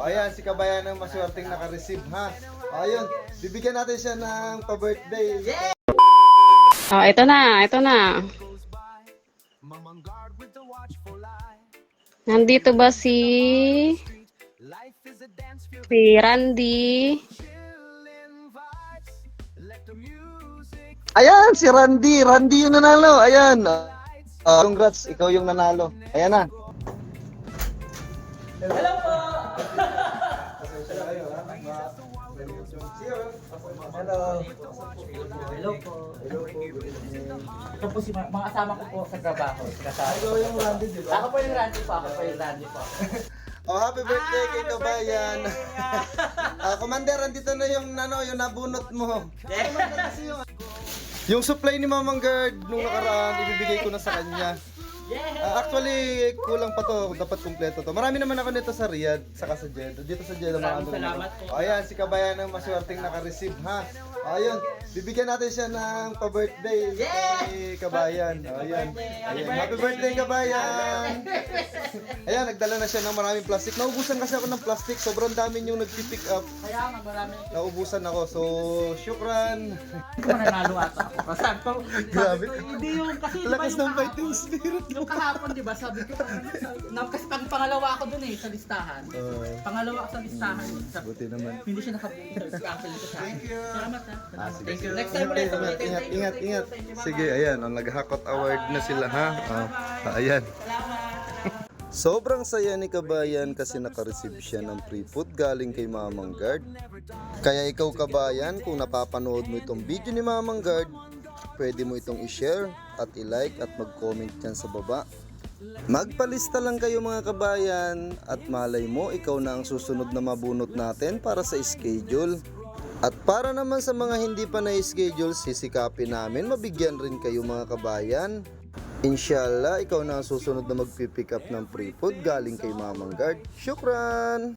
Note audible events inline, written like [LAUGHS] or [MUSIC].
O, ayan, si Kabayan ang maswerteng naka-receive, ha? O, ayun, bibigyan natin siya ng pa-birthday. Oh, ito na, ito na. Nandito ba si si Randy? Ayan, si Randy. Randy yung nanalo. Ayan. Uh, congrats, ikaw yung nanalo. Ayan na. Hello po! Hello. Hello po. Ito po si mga kasama ko po sa trabaho. Ikaw yung Randy, di ba? Ako po yung Randy po. Ako po yung Randy po. [LAUGHS] Oh, happy birthday kay Kabayan. [LAUGHS] Ah, Commander, andito na yung ano, yung nabunot mo. Yung supply ni Mamang Guard nung nakaraan, ibibigay ko na sa kanya. Ah, actually, kulang pa to. Dapat kumpleto to. Marami naman ako nito sa Riyadh, saka sa Jeddah. Dito sa Jeddah, Maraming naman. salamat po. Oh, ayan, si Kabayan ang maswerteng naka-receive, ha? Oh, ayun, bibigyan natin siya ng pa-birthday kay Kabayan. Oh, ayan. ayan. Happy birthday, Kabayan! [LAUGHS] Ayan, nagdala na siya ng maraming plastic. Naubusan kasi ako ng plastic. Sobrang dami yung nagpipick up. Kaya nga marami. Naubusan ako. So, syukran. Hindi ko nanalo ata ako. Kasi ito, [LAUGHS] Grabe. hindi yung kasi di ba Lakas yung ng kahapon- fighting spirit. Yung kahapon, di ba, sabi ko, na, kasi pang pangalawa ako dun eh, sa listahan. Uh, Pangalawa ako sa listahan. Sa, buti naman. hindi siya nakabuo sa sa akin. Salamat ha. Ah, sige, Thank you. Next time ulit. Ingat, ingat, Thank you, ingat, thank you, ingat. thank you. Sige, ayan. Ang nag-hakot award na sila, ha? Oh, ayan. Sobrang saya ni Kabayan kasi naka-receive siya ng free food galing kay Mamang Guard. Kaya ikaw Kabayan, kung napapanood mo itong video ni Mamang Guard, pwede mo itong i-share at i-like at mag-comment dyan sa baba. Magpalista lang kayo mga kabayan at malay mo ikaw na ang susunod na mabunot natin para sa schedule. At para naman sa mga hindi pa na-schedule, sisikapin namin mabigyan rin kayo mga kabayan. Inshallah, ikaw na ang susunod na magpipick up ng free food galing kay Mamang Guard. Shukran!